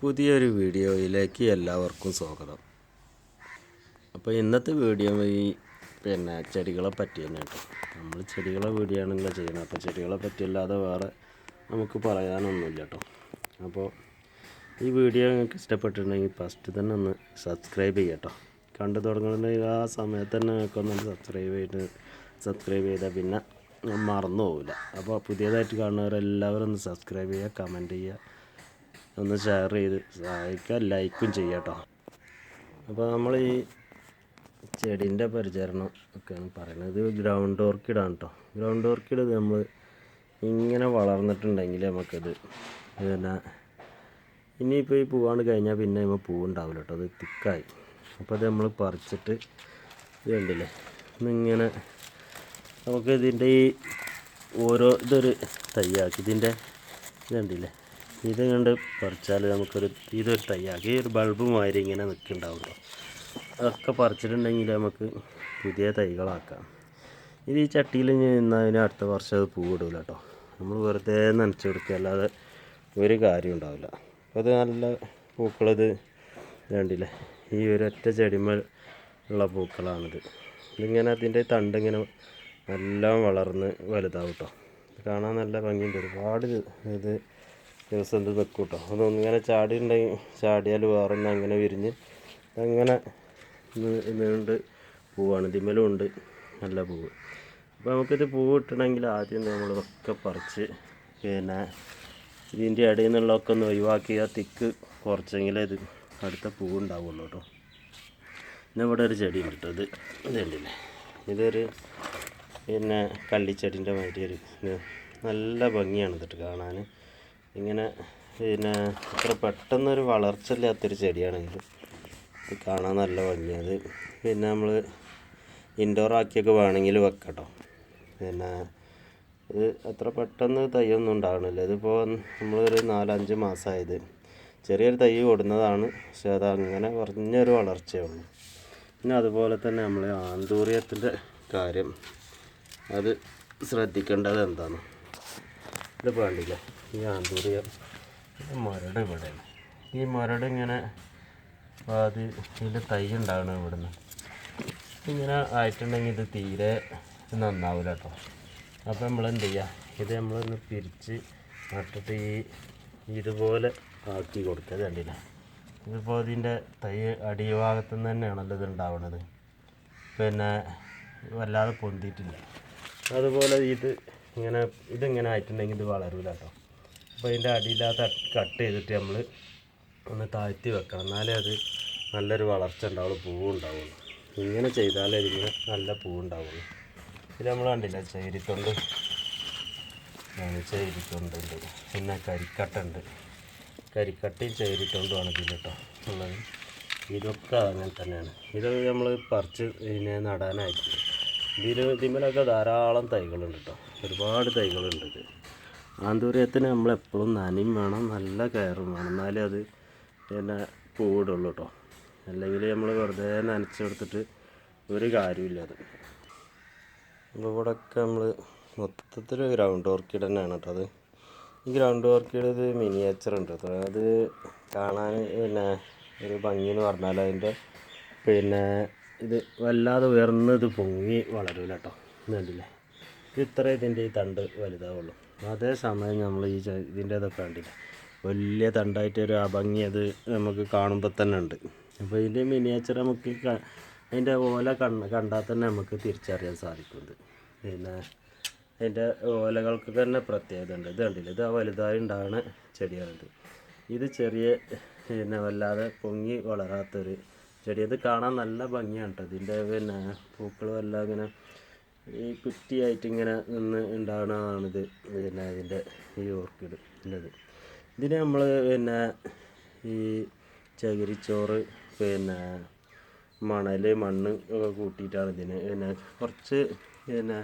പുതിയൊരു വീഡിയോയിലേക്ക് എല്ലാവർക്കും സ്വാഗതം. അപ്പോൾ ഇന്നത്തെ വീഡിയോ ഈ പിന്നെ ചെടികളെ പറ്റി തന്നെ കേട്ടോ. നമ്മൾ ചെടികളെ വീഡിയോ ചെയ്യുന്നത്. അപ്പോൾ ചെടികളെ പറ്റിയല്ലാതെ വേറെ നമുക്ക് പറയാനൊന്നുമില്ല കേട്ടോ. അപ്പോൾ ഈ വീഡിയോ നിങ്ങൾക്ക് ഇഷ്ടപ്പെട്ടിട്ടുണ്ടെങ്കിൽ ഫസ്റ്റ് തന്നെ ഒന്ന് സബ്സ്ക്രൈബ് ചെയ്യുക കേട്ടോ. കണ്ടു തുടങ്ങുന്നുണ്ടെങ്കിൽ ആ സമയത്ത് തന്നെ നിങ്ങൾക്ക് ഒന്ന് സബ്സ്ക്രൈബ് ചെയ്ത് സബ്സ്ക്രൈബ് ചെയ്താൽ പിന്നെ മറന്നു പോകില്ല അപ്പോൾ പുതിയതായിട്ട് കാണുന്നവരെല്ലാവരും ഒന്ന് സബ്സ്ക്രൈബ് ചെയ്യുക കമന്റ് ചെയ്യുക. ഒന്ന് ഷെയർ ചെയ്ത് സഹായിക്കുക ലൈക്കും ചെയ്യുക കേട്ടോ. അപ്പോൾ നമ്മൾ ഈ ചെടീന്റെ പരിചരണം ഒക്കെയാണ് പറയുന്നത്. ഇത് ഗ്രൗണ്ട് ഓർക്കിഡാണ് കേട്ടോ ഗ്രൗണ്ട് ഓർക്കിഡ് നമ്മൾ ഇങ്ങനെ വളർന്നിട്ടുണ്ടെങ്കിൽ നമുക്കത് പിന്നെ ഇനിയിപ്പോൾ ഈ പൂവാണ് കഴിഞ്ഞാൽ പിന്നെ നമ്മൾ പൂവുണ്ടാവില്ല കേട്ടോ അത് തിക്കായി. അപ്പോൾ അത് നമ്മൾ പറിച്ചിട്ട് ഇത് കണ്ടില്ലേ? ഇന്നിങ്ങനെ നമുക്ക് ഇതിന്റെ ഈ ഓരോ ഇതൊരു തയ്യാക്കി. ഇതിന്റെ ഇത് കണ്ടില്ലേ? ഇത് കണ്ട് പറിച്ചാൽ നമുക്കൊരു ഇതൊരു തയ്യാക്കി ഒരു ബൾബ് മാതിരി ഇങ്ങനെ നിൽക്കുന്നുണ്ടാവുമല്ലോ അതൊക്കെ പറിച്ചിട്ടുണ്ടെങ്കിൽ നമുക്ക് പുതിയ തൈകളാക്കാം. ഇത് ഈ ചട്ടിയിൽ നിന്നതിന് അടുത്ത വർഷം അത് പൂവിടില്ല കേട്ടോ നമ്മൾ വെറുതെ നനച്ചു കൊടുക്കുക. അല്ലാതെ ഒരു കാര്യം ഉണ്ടാവില്ല. അപ്പോൾ അത് നല്ല പൂക്കളത് കണ്ടില്ലേ? ഈ ഒരൊറ്റ ചെടിമേൽ ഉള്ള പൂക്കളാണിത്. ഇതിങ്ങനെ അതിന്റെ തണ്ടിങ്ങനെ നല്ല വളർന്ന് വലുതാവും കേട്ടോ കാണാൻ നല്ല ഭംഗിയുണ്ട്. ഒരുപാട് ഇത് ദിവസം ഇത് നിൽക്കും കേട്ടോ അതൊന്നിങ്ങനെ ചാടി ഉണ്ടെങ്കിൽ ചാടിയാൽ വേറൊന്ന് അങ്ങനെ വിരിഞ്ഞ് അങ്ങനെ നീണ്ട് പൂവാണ്. ഇതിമലും ഉണ്ട്. നല്ല പൂവ്. അപ്പോൾ നമുക്കിത് പൂവ് കിട്ടണമെങ്കിൽ ആദ്യം നമ്മൾ ഒക്കെ പറിച്ച് പിന്നെ ഇതിന്റെ ഇടയിൽ നിന്നുള്ളതൊക്കെ ഒന്ന് ഒഴിവാക്കി ആ തിക്ക് കുറച്ചെങ്കിലേ ഇത് അടുത്ത പൂവ് ഉണ്ടാവുള്ളൂ കേട്ടോ. പിന്നെ ഇവിടെ ഒരു ചെടി ഉണ്ട് ഇത് ഇതുണ്ടല്ലേ ഇതൊരു പിന്നെ കള്ളിച്ചെടിന്റെ മാതിരി ഒരു നല്ല ഭംഗിയാണ് ഇതിട്ട് കാണാൻ ഇങ്ങനെ പിന്നെ അത്ര പെട്ടെന്നൊരു വളർച്ച ഇല്ലാത്തൊരു ചെടിയാണെങ്കിലും കാണാൻ നല്ല ഭംഗിയാണ്. അത് പിന്നെ നമ്മൾ ഇൻഡോർ ആക്കിയൊക്കെ വേണമെങ്കിൽ വെക്കട്ടോ. പിന്നെ ഇത് അത്ര പെട്ടെന്ന് തൈയൊന്നും ഉണ്ടാകണില്ല ഇതിപ്പോൾ നമ്മളൊരു നാലഞ്ച് മാസമായത് ചെറിയൊരു തൈ കൊടുന്നതാണ്. പക്ഷെ അത് അങ്ങനെ കുറഞ്ഞൊരു വളർച്ചയേ ഉള്ളൂ. പിന്നെ അതുപോലെ തന്നെ നമ്മൾ ആന്തൂറിയത്തിന്റെ കാര്യം അത് ശ്രദ്ധിക്കേണ്ടത് എന്താണ്? ഇത് വേണ്ടില്ല? ഈ ആന്തൂറിയ മരട് ഇവിടെ. ഈ മരട് ഇങ്ങനെ അത് ഇതിന്റെ തൈ ഉണ്ടാകണം ഇവിടുന്ന്. ഇങ്ങനെ ആയിട്ടുണ്ടെങ്കിൽ ഇത് തീരെ നന്നാവില്ല കേട്ടോ. അപ്പോൾ നമ്മൾ എന്ത് ചെയ്യുക ഇത് നമ്മളൊന്ന് പിരിച്ച് നട്ടിട്ട് ഈ ഇതുപോലെ ആക്കി കൊടുക്കുക കണ്ടില്ല? ഇതിപ്പോൾ ഇതിന്റെ തൈ അടിഭാഗത്തു നിന്ന് തന്നെയാണല്ലോ ഇത് ഉണ്ടാവുന്നത് പിന്നെ വല്ലാതെ പൊന്തിയിട്ടില്ല. അതുപോലെ ഇത് ഇങ്ങനെ ഇതിങ്ങനെ ആയിട്ടുണ്ടെങ്കിൽ ഇത് വളരില്ല കേട്ടോ. അപ്പോൾ ഇതിന്റെ അടിയില്ലാത്ത കട്ട് ചെയ്തിട്ട് നമ്മൾ ഒന്ന് താഴ്ത്തി വെക്കണം. എന്നാലേ അത് നല്ലൊരു വളർച്ച ഉണ്ടാവുള്ളൂ പൂവ് ഉണ്ടാവുള്ളൂ. ഇങ്ങനെ ചെയ്താലേ ഇതിന് നല്ല പൂവുണ്ടാവുള്ളൂ ഇത് നമ്മൾ കണ്ടില്ല ചേരിത്തൊണ്ട്. ചേരിത്തൊണ്ടുണ്ട് പിന്നെ കരിക്കട്ടുണ്ട് കരിക്കട്ടയും ചേരിത്തൊണ്ടുമാണ് ഇതിൽ കേട്ടോ ഉള്ളത്. ഇതൊക്കെ അങ്ങനെ തന്നെയാണ്. ഇത് നമ്മൾ പറിച്ച് ഇതിനെ നടാനായിട്ട്. ഇതിൽ ഇതിമലൊക്കെ ധാരാളം തൈകളുണ്ട് കേട്ടോ ഒരുപാട് തൈകളുണ്ട് ഇത്. ആന്തൂര്യത്തിന് നമ്മളെപ്പോഴും നനയും വേണം നല്ല കയറും വേണം. എന്നാലേ അത് പിന്നെ പൂവിടുള്ളൂ കേട്ടോ അല്ലെങ്കിൽ നമ്മൾ വെറുതെ നനച്ചെടുത്തിട്ട് ഒരു കാര്യമില്ല അത്. ഇവിടെയൊക്കെ നമ്മൾ മൊത്തത്തിൽ ഗ്രൗണ്ട് ഓർക്കിഡ് തന്നെയാണ് കേട്ടോ അത്. ഈ ഗ്രൗണ്ട് ഓർക്കിഡ് ഇത് മിനിയേച്ചർ ഉണ്ട് കേട്ടോ അത് കാണാൻ പിന്നെ ഒരു ഭംഗി എന്ന് പറഞ്ഞാൽ അതിന്റെ പിന്നെ ഇത് വല്ലാതെ ഉയർന്ന് ഇത് പൊങ്ങി വളരില്ല കേട്ടോ ഇത് ഇത്ര ഇതിന്റെ ഈ തണ്ട് വലുതാവുള്ളൂ. അതേ സമയം നമ്മൾ ഈ ഇതിന്റെ ഇതൊക്കെ കണ്ടില്ല? വലിയ തണ്ടായിട്ട് ഒരു അഭംഗി അത് നമുക്ക് കാണുമ്പോൾ തന്നെ ഉണ്ട്. അപ്പോൾ ഇതിന്റെ മിനിയേച്ചർ നമുക്ക് അതിന്റെ ഓല കണ്ട കണ്ടാൽ തന്നെ നമുക്ക് തിരിച്ചറിയാൻ സാധിക്കുന്നുണ്ട്. ഇത് പിന്നെ അതിന്റെ ഓലകൾക്ക് തന്നെ പ്രത്യേകത ഉണ്ട്. ഇത് കണ്ടില്ല? ഇത് വലുതായി ഉണ്ടാകുന്ന ചെടിയാണിത്. ഇത് ചെറിയ പിന്നെ വല്ലാതെ പൊങ്ങി വളരാത്തൊരു ചെടി. ഇത് കാണാൻ നല്ല ഭംഗിയാണ് കേട്ടോ. ഇതിന്റെ പിന്നെ പൂക്കളും എല്ലാം ഇങ്ങനെ ഈ കുറ്റിയായിട്ട് ഇങ്ങനെ നിന്ന് ഉണ്ടാകുന്നതാണിത് പിന്നെ ഇതിന്റെ ഈ ഓർക്കിഡ് ഉള്ളത് ഇതിന് നമ്മൾ പിന്നെ ഈ ചകിരിച്ചോറ് പിന്നെ മണൽ മണ്ണ് ഒക്കെ കൂട്ടിയിട്ടാണ് ഇതിന് പിന്നെ കുറച്ച് പിന്നെ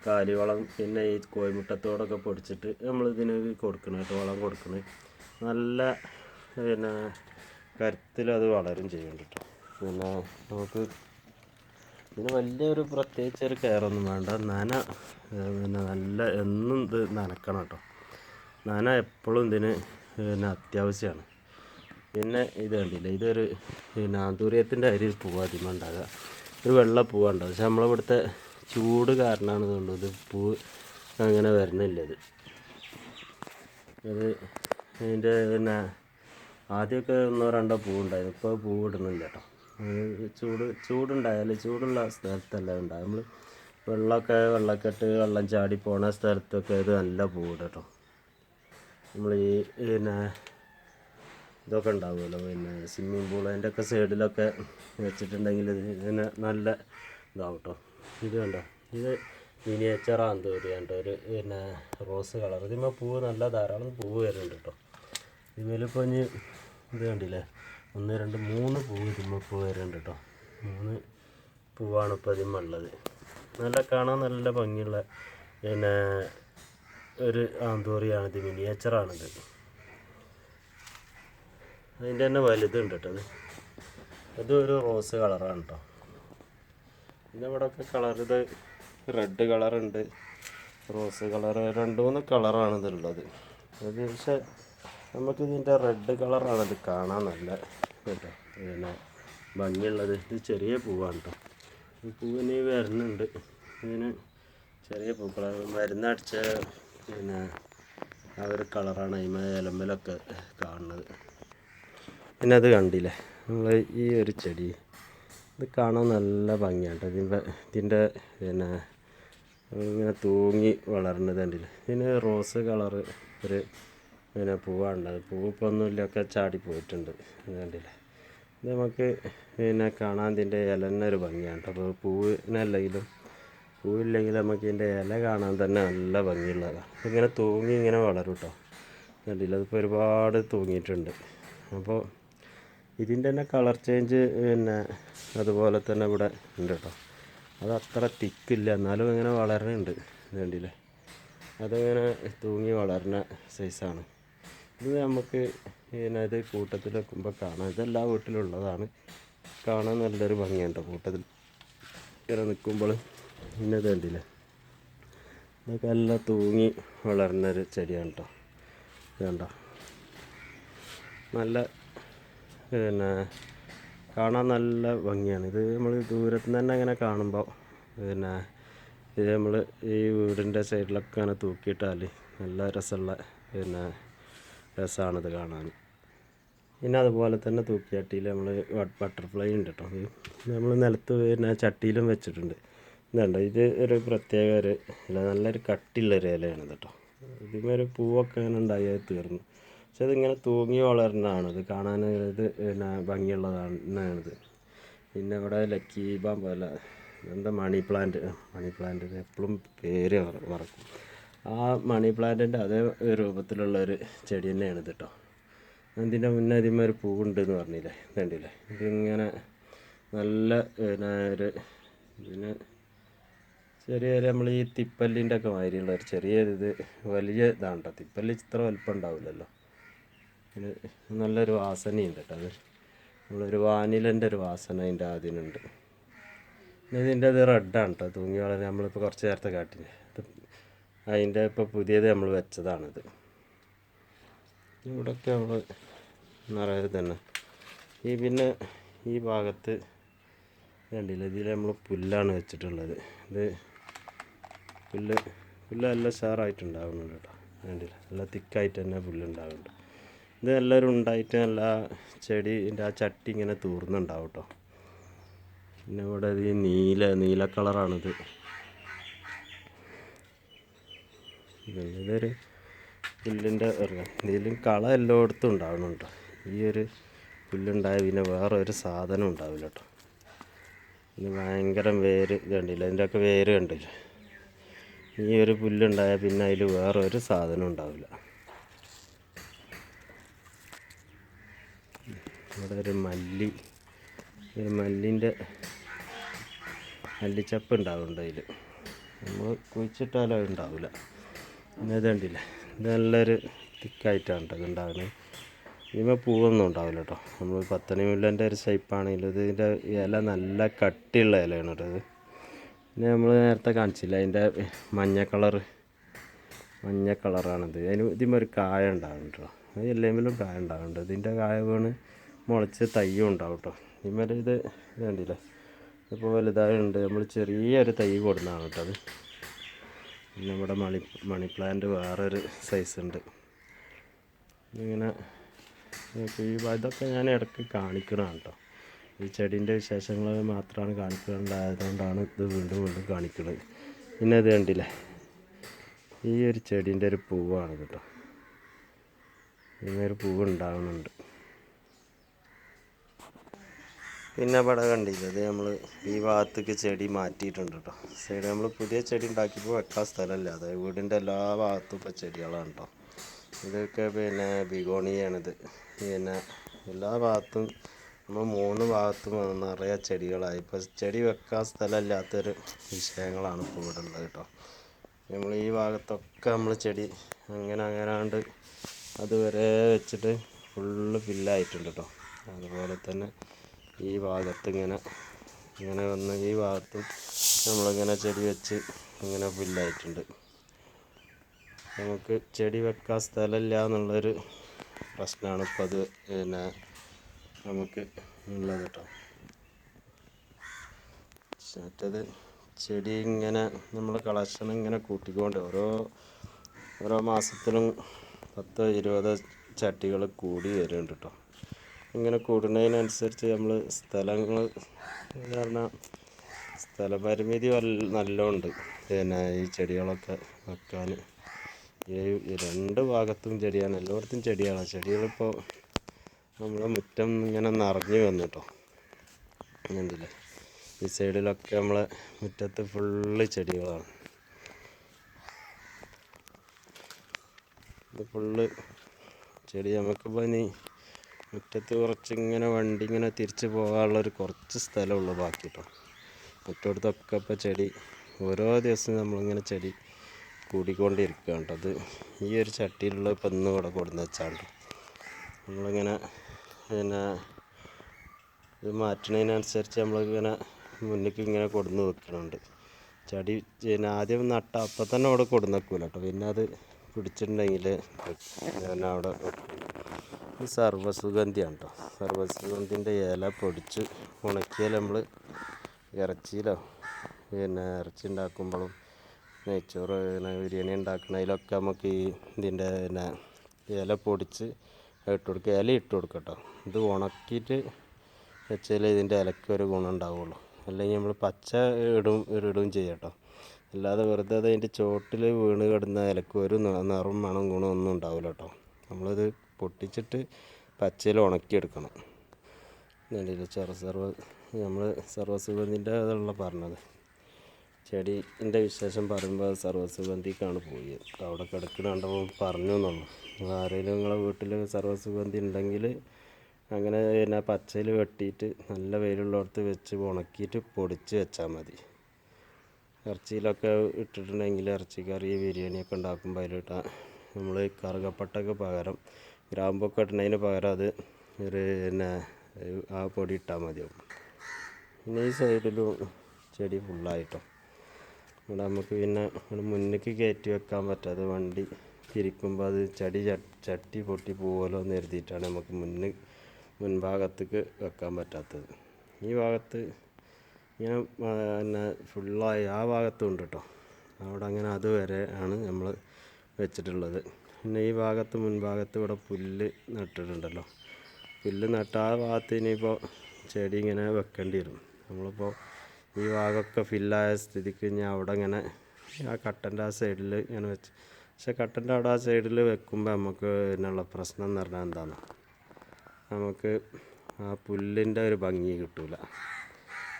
കാലിവളം പിന്നെ ഈ കോഴിമുട്ടത്തോടൊക്കെ പൊടിച്ചിട്ട് നമ്മൾ ഇതിന് കൊടുക്കണം കേട്ടോ വളം കൊടുക്കണം. നല്ല പിന്നെ കരുത്തിൽ അത് വളരും ചെയ്യുന്നുണ്ട് കേട്ടോ. പിന്നെ നമുക്ക് ഇതിന് വലിയൊരു പ്രത്യേകിച്ച് ഒരു കെയറൊന്നും വേണ്ട. നന പിന്നെ നല്ല എന്നും ഇത് നനക്കണം കേട്ടോ. നന എപ്പോഴും ഇതിന് പിന്നെ അത്യാവശ്യമാണ് പിന്നെ ഇത് കണ്ടില്ല ഇതൊരു പിന്നെ ആന്തൂര്യത്തിന്റെ അരി പൂവ് അധികം ഉണ്ടാകുക ഒരു വെള്ള പൂവുണ്ടാകും പക്ഷെ നമ്മളിവിടുത്തെ ചൂട് കാരണമാണ് തോന്നുന്നത് ഇത് പൂവ് അങ്ങനെ വരുന്നില്ല ഇത്. ഇത് ഇതിന്റെ പിന്നെ ആദ്യമൊക്കെ ഒന്നോ രണ്ടോ പൂവുണ്ടായിരുന്നു. ഇപ്പോൾ പൂവ് ഇടുന്നില്ല കേട്ടോ. ചൂട് ചൂടുണ്ടായാലും ചൂടുള്ള സ്ഥലത്തല്ല ഉണ്ടാകും നമ്മൾ വെള്ളമൊക്കെ വെള്ളക്കെട്ട് വെള്ളം ചാടി പോണ സ്ഥലത്തൊക്കെ ഇത് നല്ല പൂവിടും കേട്ടോ നമ്മൾ ഈ പിന്നെ ഇതൊക്കെ ഉണ്ടാവുമല്ലോ പിന്നെ സ്വിമ്മിങ് പൂൾ അതിന്റെ ഒക്കെ സൈഡിലൊക്കെ വെച്ചിട്ടുണ്ടെങ്കിൽ ഇത് ഇതിന് നല്ല ഇതാവും കേട്ടോ ഇത് കണ്ടോ? ഇത് മിനിയേച്ചർ ആന്തൂരിയാണ് കേട്ടോ ഒരു പിന്നെ റോസ് കളർ ഇതിന്മേൽ പൂവ് നല്ല ധാരാളം പൂവ് വരുന്നുണ്ട് കേട്ടോ ഇതിലിപ്പോൾ ഇനി ഇത് കണ്ടില്ലേ? ഒന്ന് രണ്ട് മൂന്ന് പൂവ് ഇതിന്മേ പൂവ് വരുന്നുണ്ട് കേട്ടോ മൂന്ന് പൂവാണ് ഇപ്പോൾ ഇതിമുള്ളത് നല്ല കാണാൻ നല്ല ഭംഗിയുള്ള പിന്നെ ഒരു ആന്തൂറിയാണ് ഇത് മിനിയേച്ചറാണിത് അതിന്റെ തന്നെ വലുതുണ്ട് കേട്ടോ അത്. ഇത് ഒരു റോസ് കളറാണ് കേട്ടോ പിന്നെ ഇവിടെ ഒക്കെ കളർ ഇത് റെഡ് കളറുണ്ട് റോസ് കളർ രണ്ട് മൂന്ന് കളറാണ് ഇതുള്ളത് അത് പക്ഷേ നമുക്ക് ഇതിന്റെ റെഡ് കളറാണ് ഇത് കാണാൻ നല്ല കേട്ടോ. പിന്നെ ഭംഗിയുള്ളത്. ഇത് ചെറിയ പൂവാണ് കേട്ടോ ഈ പൂവിന് വരുന്നുണ്ട്. ഇതിന് ചെറിയ പൂക്കൾ മരുന്നടിച്ച പിന്നെ ആ ഒരു കളറാണ് അതിമ ഇലമ്പലൊക്കെ കാണുന്നത്. പിന്നെ അത് കണ്ടില്ലേ? നമ്മൾ ഈ ഒരു ചെടി. ഇത് കാണാൻ നല്ല ഭംഗിയാണ് ഇതിന്റെ ഇതിന്റെ പിന്നെ ഇങ്ങനെ തൂങ്ങി വളർന്നത് കണ്ടില്ലേ? ഇതിന് റോസ് കളറ് ഒരു പിന്നെ പൂവാണ് അത് പൂവ് ഇപ്പോൾ ഒന്നുമില്ലൊക്കെ ചാടി പോയിട്ടുണ്ട്. ഇത് കണ്ടില്ലേ? ഇത് നമുക്ക് പിന്നെ കാണാൻ ഇതിന്റെ ഇല തന്നെ ഒരു ഭംഗിയാണ്. അപ്പോൾ പൂവിനല്ലെങ്കിലും പൂവില്ലെങ്കിൽ നമുക്ക് ഇതിന്റെ ഇല കാണാൻ തന്നെ നല്ല ഭംഗിയുള്ളതാണ്. ഇങ്ങനെ തൂങ്ങി ഇങ്ങനെ വളരും കേട്ടോ കണ്ടില്ല? അതിപ്പോൾ ഒരുപാട് തൂങ്ങിയിട്ടുണ്ട്. അപ്പോൾ ഇതിന്റെ തന്നെ കളർ ചേഞ്ച് പിന്നെ അതുപോലെ തന്നെ ഇവിടെ ഉണ്ട് കേട്ടോ അത് അത്ര തിക്കില്ല. എന്നാലും ഇങ്ങനെ വളരണുണ്ട് കണ്ടില്ലേ? അതിങ്ങനെ തൂങ്ങി വളരുന്ന സൈസാണ് ഇത് നമുക്ക് ഇതിനത് ഇത് കൂട്ടത്തിൽ വെക്കുമ്പോൾ കാണാം. ഇതെല്ലാ വീട്ടിലുള്ളതാണ്. കാണാൻ നല്ലൊരു ഭംഗിയുണ്ട് കൂട്ടത്തിൽ. ഇങ്ങനെ നിൽക്കുമ്പോൾ പിന്നെ കണ്ടില്ലേ? ഇതൊക്കെ എല്ലാം തൂങ്ങി വളർന്നൊരു ചെടിയാണ് കേട്ടോ കണ്ടോ? നല്ല പിന്നെ കാണാൻ നല്ല ഭംഗിയാണ്. ഇത് നമ്മൾ ദൂരത്തു നിന്ന് തന്നെ അങ്ങനെ കാണുമ്പോൾ പിന്നെ ഇത് നമ്മൾ ഈ വീടിന്റെ സൈഡിലൊക്കെ ഇങ്ങനെ തൂക്കിയിട്ടാൽ നല്ല രസമുള്ള പിന്നെ രസമാണിത് കാണാൻ. പിന്നെ അതുപോലെ തന്നെ തൂക്കിയാട്ടിയിൽ നമ്മൾ ബട്ടർഫ്ലൈ ഉണ്ട് കേട്ടോ ഇത് നമ്മൾ നിലത്ത് പിന്നെ ചട്ടിയിലും വെച്ചിട്ടുണ്ട്. ഇതുണ്ട്. ഇത് ഒരു പ്രത്യേക ഒരു ഇല നല്ലൊരു കട്ടിയുള്ള ഒരു ഇലയാണ് കേട്ടോ ഇതിന്മേൽ ഒരു പൂവൊക്കെ ഇങ്ങനെ ഉണ്ടായി തീർന്നു. പക്ഷെ ഇതിങ്ങനെ തൂങ്ങി വളരുന്നതാണ് ഇത് കാണാൻ ഇത് പിന്നെ ഭംഗിയുള്ളതാണിത് പിന്നെ ഇവിടെ ലക്കി പോലെ എന്താ മണി പ്ലാന്റ്? മണി പ്ലാന്റ് എപ്പോഴും പേര് മറ- മറക്കും ആ മണി പ്ലാന്റിന്റെ അതേ രൂപത്തിലുള്ള ഒരു ചെടി തന്നെയാണ് ഇത് കേട്ടോ അതിന്റെ മുന്നേ അതിന്മേ ഒരു പൂവുണ്ട് എന്ന് പറഞ്ഞില്ലേ? കണ്ടില്ലേ? ഇതിങ്ങനെ നല്ല പിന്നെ ഒരു ഇതിന് ചെറിയൊരു നമ്മൾ ഈ തിപ്പല്ലിന്റെ ഒക്കെ മാതിരിയുള്ള ഒരു ചെറിയ ഇത് വലിയ ഇതാണ് കേട്ടോ തിപ്പല്ലി ഇത്ര വലിപ്പം ഉണ്ടാവില്ലല്ലോ. നല്ലൊരു വാസനയുണ്ട് കേട്ടോ അത്. നമ്മളൊരു വാനിലന്റെ ഒരു വാസന അതിന്റെ അതിനുണ്ട് ഇതിന്റെ ഇത് റെഡാണ് കേട്ടോ തൂങ്ങി വളരെ നമ്മളിപ്പോൾ കുറച്ച് നേരത്തെ കാട്ടിന് അതിന്റെ ഇപ്പോൾ പുതിയത് നമ്മൾ വെച്ചതാണിത്. ഇവിടെയൊക്കെ നമ്മൾ നിറയെ തന്നെ ഈ പിന്നെ ഈ ഭാഗത്ത് കണ്ടില്ല? ഇതിൽ നമ്മൾ പുല്ലാണ് വെച്ചിട്ടുള്ളത്. ഇത് പുല്ല് പുല്ല് നല്ല ഉഷാറായിട്ടുണ്ടാകുന്നുണ്ട് കേട്ടോ. കണ്ടില്ല? നല്ല തിക്കായിട്ട് തന്നെ പുല്ലുണ്ടാകുന്നുണ്ട് ഇത് എല്ലാവരും ഉണ്ടായിട്ട് നല്ല ചെടീന്റെ ആ ചട്ടി ഇങ്ങനെ തൂർന്നുണ്ടാവും കേട്ടോ. പിന്നെ ഇവിടെ ഈ നീല നീല കളറാണിത്. ഇതുണ്ട്. ഇതൊരു പുല്ലിന്റെ ഇതിലും കള എല്ലായിടത്തും ഉണ്ടാവണുണ്ട് ഈ ഒരു പുല്ലുണ്ടായ പിന്നെ വേറെ ഒരു സാധനം ഉണ്ടാവില്ല കേട്ടോ. ഇത് ഭയങ്കര വേര് കണ്ടില്ല? അതിന്റെ ഒക്കെ വേര് കണ്ടില്ല? ഈ ഒരു പുല്ലുണ്ടായാൽ പിന്നെ അതിൽ വേറെ ഒരു സാധനം ഉണ്ടാവില്ല. ഇവിടെ ഒരു മല്ലി ഒരു മല്ലിന്റെ മല്ലിച്ചപ്പ് ഉണ്ടാവുന്നുണ്ട് അതിൽ നമ്മൾ കുഴിച്ചിട്ടാലും അത് ഉണ്ടാവില്ല. പിന്നെ ഇത് കണ്ടില്ല? നല്ലൊരു തിക്കായിട്ടാണ് കേട്ടോ ഉണ്ടാകുന്നത് ഇതിന്മേൽ പൂവൊന്നും ഉണ്ടാവില്ല കേട്ടോ നമ്മൾ പത്തണി മുല്ലന്റെ ഒരു ഷേപ്പാണെങ്കിലും ഇതിന്റെ ഇല നല്ല കട്ടിയുള്ള ഇലയാണ് കേട്ടോ ഇത്. പിന്നെ നമ്മൾ നേരത്തെ കാണിച്ചില്ല അതിന്റെ മഞ്ഞ കളർ മഞ്ഞ കളറാണിത് അതിന് ഇതിമേ ഒരു കായ ഉണ്ടാകും കേട്ടോ അത് എല്ലാമെങ്കിലും കായ ഉണ്ടാവുന്നുണ്ട് ഇതിന്റെ കായ വീണ് മുളച്ച് തയ്യും ഉണ്ടാവും കേട്ടോ ഇമ്മേലെ ഇത് ഇപ്പോൾ വലുതായുണ്ട് നമ്മൾ ചെറിയൊരു തൈ കൊടുക്കുന്നതാണ് കേട്ടോ അത് നമ്മുടെ മണി മണി പ്ലാന്റ് വേറൊരു സൈസ് ഉണ്ട്. ഇങ്ങനെ ഈ ഇതൊക്കെ ഞാൻ ഇടയ്ക്ക് കാണിക്കണതാണ് കേട്ടോ ഈ ചെടീന്റെ വിശേഷങ്ങൾ മാത്രമാണ് കാണിക്കുന്നുണ്ടായതുകൊണ്ടാണ് ഇത് വീണ്ടും വീണ്ടും കാണിക്കുന്നത് പിന്നെ ഇത് കണ്ടില്ലേ? ഈ ഒരു ചെടീന്റെ ഒരു പൂവാണ് കേട്ടോ ഇങ്ങനെ ഒരു പൂവ് ഉണ്ടാകുന്നുണ്ട് പിന്നെ ഇവിടെ കണ്ടില്ല ഇത് നമ്മൾ ഈ ഭാഗത്തേക്ക് ചെടി മാറ്റിയിട്ടുണ്ട് കേട്ടോ. സൈഡ് നമ്മൾ പുതിയ ചെടി ഉണ്ടാക്കിയപ്പോൾ വെക്കാൻ സ്ഥലമില്ല. അതായത് വീടിന്റെ എല്ലാ ഭാഗത്തും ഇപ്പോൾ ചെടികളാണ് കേട്ടോ. ഇതൊക്കെ പിന്നെ ബിഗോണിയാണിത്. പിന്നെ എല്ലാ ഭാഗത്തും നമ്മൾ മൂന്ന് ഭാഗത്തും നിറയെ ചെടികളായി. ഇപ്പോൾ ചെടി വെക്കാൻ സ്ഥലമില്ലാത്തൊരു വിഷയങ്ങളാണ് ഇപ്പോൾ ഇവിടെ ഉള്ളത് കേട്ടോ. നമ്മൾ ഈ ഭാഗത്തൊക്കെ നമ്മൾ ചെടി അങ്ങനെ അങ്ങനാണ്ട് അതുവരെ വെച്ചിട്ട് ഫുള്ള് ഫില്ലായിട്ടുണ്ട് കേട്ടോ. അതുപോലെ തന്നെ ഈ ഭാഗത്ത് ഇങ്ങനെ ഇങ്ങനെ വന്ന് ഈ ഭാഗത്തും നമ്മളിങ്ങനെ ചെടി വെച്ച് ഇങ്ങനെ ഫില്ലായിട്ടുണ്ട് നമുക്ക് ചെടി വെക്കാൻ സ്ഥലമില്ല എന്നുള്ളൊരു പ്രശ്നമാണ് ഇപ്പോൾ അത് പിന്നെ നമുക്ക് ഉള്ളത് കേട്ടോ മറ്റേത് ചെടി ഇങ്ങനെ നമ്മൾ കളക്ഷൻ ഇങ്ങനെ കൂട്ടിക്കൊണ്ട് ഓരോ ഓരോ മാസത്തിലും പത്തോ ഇരുപതോ ചട്ടികൾ കൂടി വരുന്നുണ്ട് കേട്ടോ ഇങ്ങനെ കൂടുന്നതിനനുസരിച്ച് നമ്മൾ സ്ഥലങ്ങൾ എന്ന് പറഞ്ഞാൽ സ്ഥലപരിമിതി നല്ലോണ്ട്. പിന്നെ ഈ ചെടികളൊക്കെ വെക്കാൻ രണ്ട് ഭാഗത്തും ചെടിയാണ്. എല്ലായിടത്തും ചെടിയാണ് ചെടികളിപ്പോൾ നമ്മൾ മുറ്റം ഇങ്ങനെ നിറഞ്ഞു വന്നു കേട്ടോ കണ്ടില്ലേ? ഈ സൈഡിലൊക്കെ നമ്മൾ മുറ്റത്ത് ഫുള്ള് ചെടികളാണ്. ഫുള്ള് ചെടി. നമുക്കിപ്പോൾ ഇനി മുറ്റത്ത് കുറച്ച് ഇങ്ങനെ വണ്ടി ഇങ്ങനെ തിരിച്ച് പോകാനുള്ളൊരു കുറച്ച് സ്ഥലമുള്ളൂ ബാക്കി കേട്ടോ മുറ്റടുത്തൊക്കെ ഇപ്പോൾ ചെടി ഓരോ ദിവസവും നമ്മളിങ്ങനെ ചെടി കൂടിക്കൊണ്ടിരിക്കുകയാണ് കേട്ടോ അത് ഈ ഒരു ചട്ടിയിലുള്ള ഇപ്പം ഇന്ന് ഇവിടെ കൊടുന്ന് വെച്ചാണ്ട് നമ്മളിങ്ങനെ പിന്നെ ഇത് മാറ്റുന്നതിനനുസരിച്ച് നമ്മളിങ്ങനെ മുന്നിലേക്ക് ഇങ്ങനെ കൊടുന്ന് വെക്കുന്നുണ്ട് ചെടി പിന്നെ ആദ്യം നട്ട അപ്പം തന്നെ അവിടെ കൊടുന്ന് വെക്കൂല കേട്ടോ പിന്നെ അത് പിടിച്ചിട്ടുണ്ടെങ്കിൽ ഞാൻ അവിടെ സർവസുഗന്ധിയാണ് കേട്ടോ സർവസുഗന്ധിന്റെ ഇല പൊടിച്ച് ഉണക്കിയാൽ നമ്മൾ ഇറച്ചിയിലോ പിന്നെ ഇറച്ചി ഉണ്ടാക്കുമ്പോഴും നെയ്ച്ചോറ് പിന്നെ ബിരിയാണി ഉണ്ടാക്കുന്നതിലൊക്കെ നമുക്ക് ഈ ഇതിന്റെ പിന്നെ ഇല പൊടിച്ച് ഇട്ട് കൊടുക്കുക. ഇല ഇട്ട് കൊടുക്കുക കേട്ടോ ഇത് ഉണക്കിയിട്ട് വെച്ചാൽ ഇതിന്റെ ഇലയ്ക്ക് ഒരു ഗുണം ഉണ്ടാവുള്ളൂ. അല്ലെങ്കിൽ നമ്മൾ പച്ച ഇടും ഇടും ചെയ്യാം കേട്ടോ അല്ലാതെ വെറുതെ അത് അതിന്റെ ചോട്ടിൽ വീണ് കിടന്ന ഇലക്ക് ഒരു നിറം മണം ഗുണം ഒന്നും ഉണ്ടാവില്ല കേട്ടോ. നമ്മളത് പൊട്ടിച്ചിട്ട് പച്ചയിൽ ഉണക്കിയെടുക്കണം. നല്ല ചെറു സർവ നമ്മൾ സർവസുഗന്ധിന്റെ അതുള്ള പറഞ്ഞത്. ചെടീന്റെ വിശേഷം പറയുമ്പോൾ അത് പോയത്. പോയി അവിടെ കിടക്കുന്ന പറഞ്ഞു എന്നുള്ളൂ. ആരെങ്കിലും നിങ്ങളെ വീട്ടിൽ സർവസുഗന്ധി ഉണ്ടെങ്കിൽ അങ്ങനെ പിന്നെ പച്ചയിൽ വെട്ടിയിട്ട് നല്ല വെയിലുള്ളിടത്ത് വെച്ച് ഉണക്കിയിട്ട് പൊടിച്ച് വെച്ചാൽ മതി. ഇറച്ചിയിലൊക്കെ ഇട്ടിട്ടുണ്ടെങ്കിൽ ഇറച്ചി ഇറച്ചിക്കറി ബിരിയാണിയൊക്കെ ഉണ്ടാക്കുമ്പോൾ അതിലിട്ടാൽ നമ്മൾ കറുകപ്പട്ടയ്ക്ക് പകരം ഗ്രാമ്പൊക്കെ ഇടുന്നതിന് പകരം അത് ഒരു പിന്നെ ആ പൊടി ഇട്ടാൽ മതിയാവും. പിന്നെ ഈ സൈഡിലും ചെടി ഫുള്ളായിട്ടോ. ഇവിടെ നമുക്ക് പിന്നെ മുന്നിലേക്ക് കയറ്റി വെക്കാൻ പറ്റാതെ വണ്ടി തിരിക്കുമ്പോൾ അത് ചടി ചട്ടി പൊട്ടി പോകുമല്ലോ എന്ന് കരുതിയിട്ടാണ് നമുക്ക് മുന്നിൽ മുൻഭാഗത്തേക്ക് വെക്കാൻ പറ്റാത്തത്. ഈ ഭാഗത്ത് ഇങ്ങനെ പിന്നെ ഫുള്ളായി ആ ഭാഗത്തും ഉണ്ട് കേട്ടോ അവിടെ അങ്ങനെ അതുവരെ ആണ് നമ്മൾ വെച്ചിട്ടുള്ളത്. പിന്നെ ഈ ഭാഗത്ത് മുൻഭാഗത്ത് ഇവിടെ പുല്ല് നട്ടിട്ടുണ്ടല്ലോ. പുല്ല് നട്ട ആ ഭാഗത്ത് ഇനിയിപ്പോൾ ചെടി ഇങ്ങനെ വെക്കേണ്ടി വരും. നമ്മളിപ്പോൾ ഈ ഭാഗമൊക്കെ ഫില്ലായ സ്ഥിതിക്ക് ഇനി അവിടെ ഇങ്ങനെ ആ കട്ടന്റെ ആ സൈഡിൽ ഇങ്ങനെ വെച്ച് പക്ഷെ കട്ടന്റെ അവിടെ ആ സൈഡിൽ വെക്കുമ്പോൾ നമുക്ക് ഇതിനുള്ള പ്രശ്നം എന്ന് പറഞ്ഞാൽ എന്താണ് നമുക്ക് ആ പുല്ലിന്റെ ഒരു ഭംഗി കിട്ടൂല.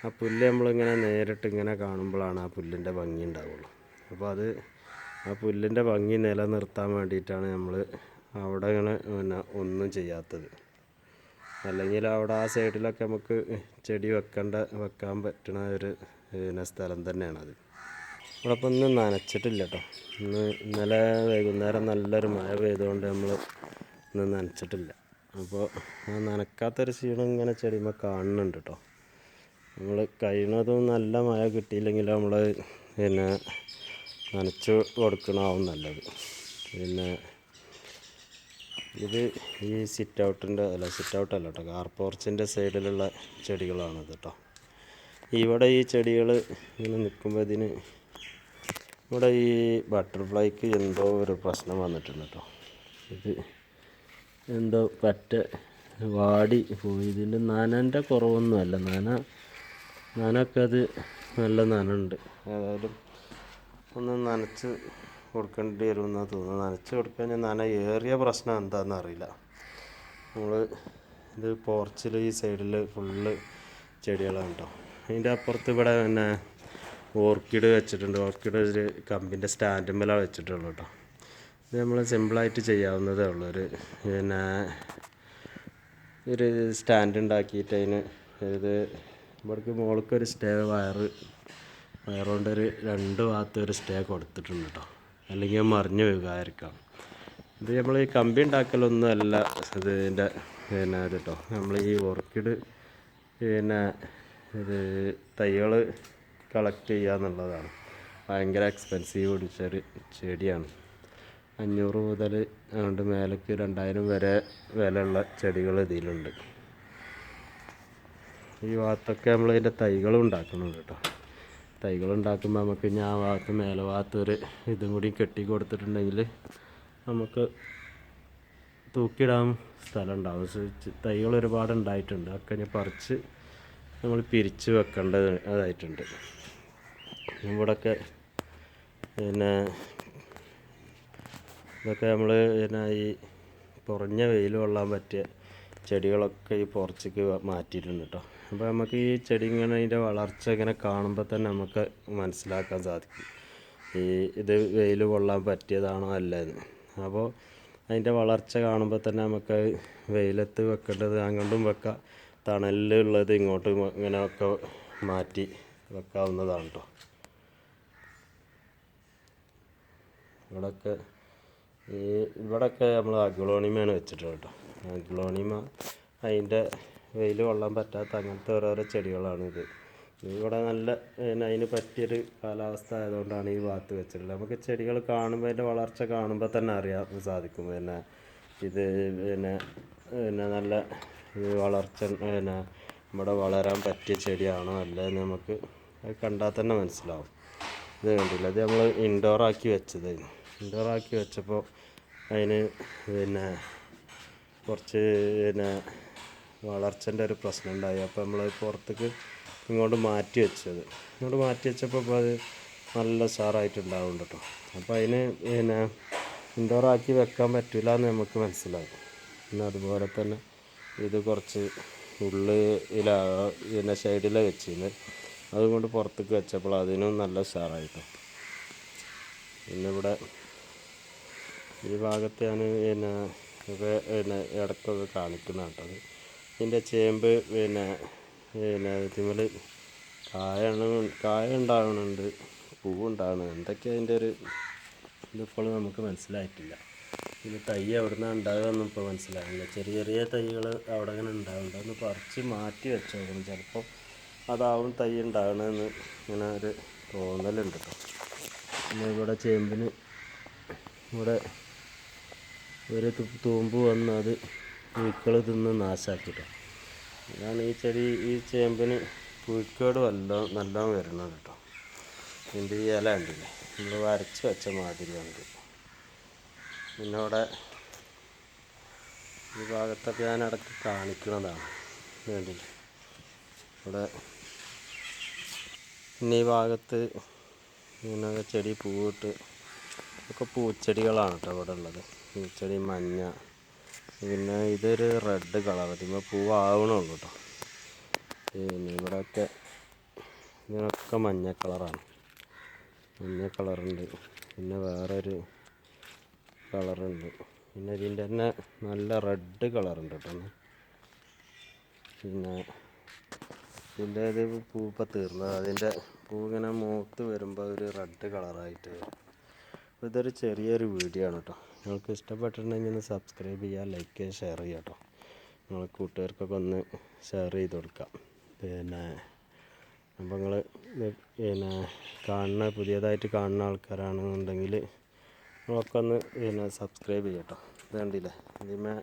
ആ പുല്ല് നമ്മളിങ്ങനെ നേരിട്ട് ഇങ്ങനെ കാണുമ്പോഴാണ് ആ പുല്ലിന്റെ ഭംഗി ഉണ്ടാവുള്ളൂ. അപ്പോൾ അത് ആ പുല്ലിന്റെ ഭംഗി നിലനിർത്താൻ വേണ്ടിയിട്ടാണ് നമ്മൾ അവിടെ ഇങ്ങനെ പിന്നെ ഒന്നും ചെയ്യാത്തത്. അല്ലെങ്കിൽ അവിടെ ആ സൈഡിലൊക്കെ നമുക്ക് ചെടി വെക്കേണ്ട വെക്കാൻ പറ്റുന്ന ഒരു പിന്നെ സ്ഥലം തന്നെയാണത്. ഇവിടെ ഇപ്പം ഇന്ന് നനച്ചിട്ടില്ല കേട്ടോ. ഇന്ന് ഇന്നലെ വൈകുന്നേരം നല്ലൊരു മഴ പെയ്തുകൊണ്ട് നമ്മൾ ഇന്ന് നനച്ചിട്ടില്ല. അപ്പോൾ ആ നനക്കാത്തൊരു ക്ഷീണം ഇങ്ങനെ ചെടിയുമ്പോൾ കാണുന്നുണ്ട് കേട്ടോ. നമ്മൾ കഴിയുന്നതും നല്ല മഴ കിട്ടിയില്ലെങ്കിൽ നമ്മൾ പിന്നെ നനച്ച് കൊടുക്കണമാവും നല്ലത്. പിന്നെ ഇത് ഈ സിറ്റ് ഔട്ടിന്റെ അല്ല സിറ്റ് ഔട്ട് അല്ല കേട്ടോ കാർ പോർച്ചിന്റെ സൈഡിലുള്ള ചെടികളാണിത് കേട്ടോ ഇവിടെ ഈ ചെടികൾ ഇങ്ങനെ നിൽക്കുമ്പോൾ ഇതിന് ഇവിടെ ഈ ബട്ടർഫ്ലൈക്ക് എന്തോ ഒരു പ്രശ്നം വന്നിട്ടുണ്ട് കേട്ടോ ഇത് എന്തോ പറ്റ വാടി പോയി. ഇതിന്റെ നനന്റെ കുറവൊന്നുമല്ല. നന നനൊക്കെ അത് നല്ല നനുണ്ട് ഏതായാലും ഒന്ന് നനച്ച് കൊടുക്കേണ്ടി വരുമെന്നാണ് തോന്നുന്നത്. നനച്ച് കൊടുക്കാൻ നന ഏറിയ പ്രശ്നം എന്താണെന്ന് അറിയില്ല. നമ്മൾ ഇത് പോർച്ചിൽ ഈ സൈഡിൽ ഫുള്ള് ചെടികളാണ് കേട്ടോ. അതിന്റെ അപ്പുറത്ത് ഇവിടെ പിന്നെ ഓർക്കിഡ് വെച്ചിട്ടുണ്ട്. ഓർക്കിഡ് ഒരു കമ്പിന്റെ സ്റ്റാൻഡുമ്മലാണ് വെച്ചിട്ടുള്ളൂ കേട്ടോ. ഇത് നമ്മൾ സിമ്പിളായിട്ട് ചെയ്യാവുന്നതേ ഉള്ളൂ. ഒരു പിന്നെ ഒരു സ്റ്റാൻഡ് ഉണ്ടാക്കിയിട്ട് അതിന് ഇത് ഇവിടേക്ക് മുകൾക്ക് ഒരു സ്റ്റേ വയറ് വയറുകൊണ്ട് ഒരു രണ്ട് ഭാഗത്ത് ഒരു സ്റ്റേ കൊടുത്തിട്ടുണ്ട് കേട്ടോ അല്ലെങ്കിൽ മറിഞ്ഞു വീകാതിരിക്കാം ഇത് നമ്മൾ ഈ കമ്പി ഉണ്ടാക്കലൊന്നും അല്ല ഇതിന്റെ പിന്നെ ഇത് കേട്ടോ നമ്മൾ ഈ ഓർക്കിഡ് പിന്നെ ഇത് തൈകൾ കളക്ട് ചെയ്യുക എന്നുള്ളതാണ്. ഭയങ്കര എക്സ്പെൻസീവ് പിടിച്ചൊരു ചെടിയാണ്. അഞ്ഞൂറ് മുതൽ അതുകൊണ്ട് മേലേക്ക് രണ്ടായിരം വരെ വിലയുള്ള ചെടികൾ ഇതിലുണ്ട്. ഈ ഭാഗത്തൊക്കെ നമ്മൾ ഇതിന്റെ തൈകളും ഉണ്ടാക്കുന്നുണ്ട് കേട്ടോ. തൈകൾ ഉണ്ടാക്കുമ്പോൾ നമുക്ക് ഞാൻ ആ ഭാഗത്ത് മേലെ ഭാഗത്ത് ഒരു ഇതും കൂടി കെട്ടി കൊടുത്തിട്ടുണ്ടെങ്കിൽ നമുക്ക് തൂക്കിയിടാൻ സ്ഥലം ഉണ്ടാവും. തൈകൾ ഒരുപാട് ഉണ്ടായിട്ടുണ്ട്. അതൊക്കെ ഞാൻ പറിച്ച് നമ്മൾ പിരിച്ച് വെക്കേണ്ടത് അതായിട്ടുണ്ട്. ഇവിടെയൊക്കെ പിന്നെ ഇതൊക്കെ നമ്മൾ പിന്നെ ഈ കുറഞ്ഞ വെയിൽ കൊള്ളാൻ പറ്റിയ ചെടികളൊക്കെ ഈ പുറത്തേക്ക് മാറ്റിയിട്ടുണ്ട് കേട്ടോ. അപ്പോൾ നമുക്ക് ഈ ചെടി ഇങ്ങനെ അതിന്റെ വളർച്ച ഇങ്ങനെ കാണുമ്പോൾ തന്നെ നമുക്ക് മനസ്സിലാക്കാൻ സാധിക്കും. ഈ ഇത് വെയിൽ കൊള്ളാൻ പറ്റിയതാണോ അല്ലെന്ന്. അപ്പോൾ അതിന്റെ വളർച്ച കാണുമ്പോൾ തന്നെ നമുക്ക് വെയിലത്ത് വെക്കേണ്ടത് അങ്ങോട്ടും വെക്കാം. തണലിലുള്ളത് ഇങ്ങോട്ടും ഇങ്ങനെ ഒക്കെ മാറ്റി വെക്കാവുന്നതാണ് കേട്ടോ ഇവിടൊക്കെ ഈ ഇവിടൊക്കെ നമ്മൾ അഗ്ലോണിമയാണ് വെച്ചിട്ടുള്ളത് കേട്ടോ അഗ്ലോണിമ അതിന്റെ വെയിൽ കൊള്ളാൻ പറ്റാത്ത അങ്ങനത്തെ ഓരോരോ ചെടികളാണ് ഇത് ഇവിടെ നല്ല അതിന് പറ്റിയൊരു കാലാവസ്ഥ ആയതുകൊണ്ടാണ് ഈ ഭാഗത്ത് വെച്ചിട്ടുള്ളത്. നമുക്ക് ചെടികൾ കാണുമ്പോൾ അതിന്റെ വളർച്ച കാണുമ്പോൾ തന്നെ അറിയാൻ സാധിക്കും. പിന്നെ ഇത് പിന്നെ പിന്നെ നല്ല വളർച്ച പിന്നെ നമ്മുടെ വളരാൻ പറ്റിയ ചെടിയാണോ അല്ലയെന്ന് നമുക്ക് അത് കണ്ടാൽ തന്നെ മനസ്സിലാവും. ഇത് കണ്ടില്ല? ഇത് നമ്മൾ ഇൻഡോറാക്കി വെച്ചത്. ആക്കി വെച്ചപ്പോൾ അതിന് പിന്നെ കുറച്ച് പിന്നെ വളർച്ചന്റെ ഒരു പ്രശ്നം ഉണ്ടായി അപ്പോൾ നമ്മൾ പുറത്തേക്ക് ഇങ്ങോട്ട് മാറ്റി വെച്ചത്. ഇങ്ങോട്ട് മാറ്റി വെച്ചപ്പോൾ അത് നല്ല ഉഷാറായിട്ടുണ്ടാവുന്നുണ്ട് കേട്ടോ. അപ്പോൾ അതിന് പിന്നെ ഇൻഡോറാക്കി വെക്കാൻ പറ്റില്ല എന്ന് നമുക്ക് മനസ്സിലാകും പിന്നെ അതുപോലെ തന്നെ ഇത് കുറച്ച് ഉള്ളിലാ പിന്നെ സൈഡിലാണ് വെച്ചിരുന്നത് അതുകൊണ്ട് പുറത്തേക്ക് വെച്ചപ്പോൾ അതിനും നല്ല ഉഷാറായിട്ടോ. പിന്നെ ഇവിടെ ഈ ഭാഗത്ത് ഞാൻ പിന്നെ പിന്നെ ഇടയ്ക്കൊക്കെ കാണിക്കുന്ന കേട്ടോ അത്. ഇതിന്റെ ചേമ്പ് പിന്നെ പിന്നെ തിമ്മൽ കായാണ് കായ ഉണ്ടാകുന്നുണ്ട് പൂവുണ്ടാകുന്നു എന്തൊക്കെ അതിന്റെ ഒരു ഇതിപ്പോൾ നമുക്ക് മനസ്സിലായിട്ടില്ല. ഇത് തൈ എവിടെ നിന്നാണ് ഉണ്ടാകുകയെന്നും ഇപ്പോൾ മനസ്സിലാകുന്നില്ല ചെറിയ ചെറിയ തൈകൾ അവിടെ അങ്ങനെ ഉണ്ടാകുന്നുണ്ട് അതൊന്ന് പറിച്ച് മാറ്റി വെച്ചേക്കണം. ചിലപ്പോൾ അതാവും തൈ ഉണ്ടാകണമെന്ന് ഇങ്ങനെ ഒരു തോന്നലുണ്ട് പിന്നെ ഇവിടെ ചേമ്പിന് ഇവിടെ ഒരു തൂമ്പ് വന്ന് അത് പുഴുക്കൾ തിന്ന് നാശാക്കിട്ടോ ഇതാണ് ഈ ചെടി ഈ ചേമ്പിന് പുഴുക്കേട് വല്ല നല്ലോണം വരുന്നത് കേട്ടോ. ഇതിന്റെ ഈ ഇല ഉണ്ടല്ലേ നമ്മൾ വരച്ച് വെച്ച മാതിരിയുണ്ട് പിന്നെ അവിടെ ഈ ഭാഗത്തൊക്കെ ഞാൻ ഇടയ്ക്ക് കാണിക്കുന്നതാണ് വേണ്ടില്ല ഇവിടെ പിന്നെ ഈ ഭാഗത്ത് ഇങ്ങനെ ചെടി പൂവിട്ട് ഒക്കെ പൂച്ചെടികളാണ് കേട്ടോ ഇവിടെ ഉള്ളത്. പൂച്ചെടി മഞ്ഞ പിന്നെ ഇതൊരു റെഡ് കളർ ഇതിന്മേൽ പൂവാവണുള്ളൂ കേട്ടോ പിന്നെ ഇവിടെയൊക്കെ ഇതിനൊക്കെ മഞ്ഞ കളറാണ്. മഞ്ഞ കളറുണ്ട്. പിന്നെ വേറൊരു കളറുണ്ട്. പിന്നെ ഇതിന്റെ തന്നെ നല്ല റെഡ് കളറുണ്ട് കേട്ടോ. പിന്നെ ഇതിന്റെ ഇത് പൂ ഇപ്പം തീർന്നത് അതിന്റെ പൂ ഇങ്ങനെ മൂത്ത് വരുമ്പോൾ ഒരു റെഡ് കളറായിട്ട് ഇതൊരു ചെറിയൊരു വീഡിയോ ആണ് കേട്ടോ നിങ്ങൾക്ക് ഇഷ്ടപ്പെട്ടിട്ടുണ്ടെങ്കിൽ ഒന്ന് സബ്സ്ക്രൈബ് ചെയ്യുക ലൈക്ക് ചെയ്യുക ഷെയർ ചെയ്യുക കേട്ടോ. നിങ്ങൾ കൂട്ടുകാർക്കൊക്കെ ഒന്ന് ഷെയർ ചെയ്ത് കൊടുക്കാം. പിന്നെ അപ്പോൾ നിങ്ങൾ പിന്നെ കാണുന്ന പുതിയതായിട്ട് കാണുന്ന ആൾക്കാരാണെന്നുണ്ടെങ്കിൽ നിങ്ങളൊക്കെ ഒന്ന് പിന്നെ സബ്സ്ക്രൈബ് ചെയ്യുക കേട്ടോ. ഇത് കണ്ടില്ലേ? ഇതിമേ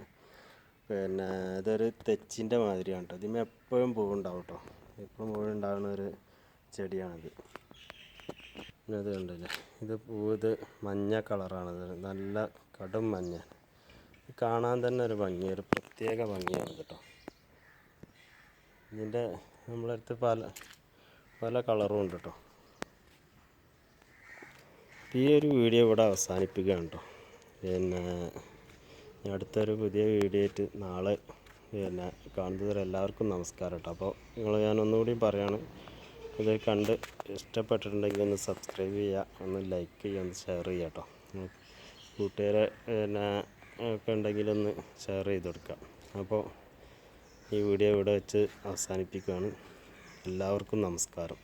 പിന്നെ ഇതൊരു തെച്ചിന്റെ മാതിരിയാണ് കേട്ടോ. ഇതിമേ എപ്പോഴും പൂവുണ്ടാവും കേട്ടോ. എപ്പോഴും പൂവുണ്ടാകുന്ന ഒരു ചെടിയാണിത്. ഇത് കണ്ടില്ലേ? ഇത് പൂവ് ഇത് മഞ്ഞ കളറാണ് ഇത് നല്ല കടും മഞ്ഞ. കാണാൻ തന്നെ ഒരു ഭംഗി ഒരു പ്രത്യേക ഭംഗിയാണ് കേട്ടോ. ഇതിന്റെ നമ്മളെ അടുത്ത് പല പല കളറും ഉണ്ട് കേട്ടോ. ഈ ഒരു വീഡിയോ ഇവിടെ അവസാനിപ്പിക്കുകയാണ് കേട്ടോ. പിന്നെ അടുത്തൊരു പുതിയ വീഡിയോ ആയിട്ട് നാളെ പിന്നെ കാണുന്നതിൽ എല്ലാവർക്കും നമസ്കാരം കേട്ടോ. അപ്പോൾ നിങ്ങൾ ഞാൻ ഒന്നുകൂടി പറയാണ് ഇത് കണ്ട് ഇഷ്ടപ്പെട്ടിട്ടുണ്ടെങ്കിൽ ഒന്ന് സബ്സ്ക്രൈബ് ചെയ്യുക ഒന്ന് ലൈക്ക് ചെയ്യുക ഒന്ന് ഷെയർ ചെയ്യുക കേട്ടോ. കൂട്ടുകാരെ പിന്നെ ഒക്കെ ഉണ്ടെങ്കിൽ ഒന്ന് ഷെയർ ചെയ്ത് കൊടുക്കാം അപ്പോൾ ഈ വീഡിയോ ഇവിടെ വെച്ച് അവസാനിപ്പിക്കുകയാണ്. എല്ലാവർക്കും നമസ്കാരം.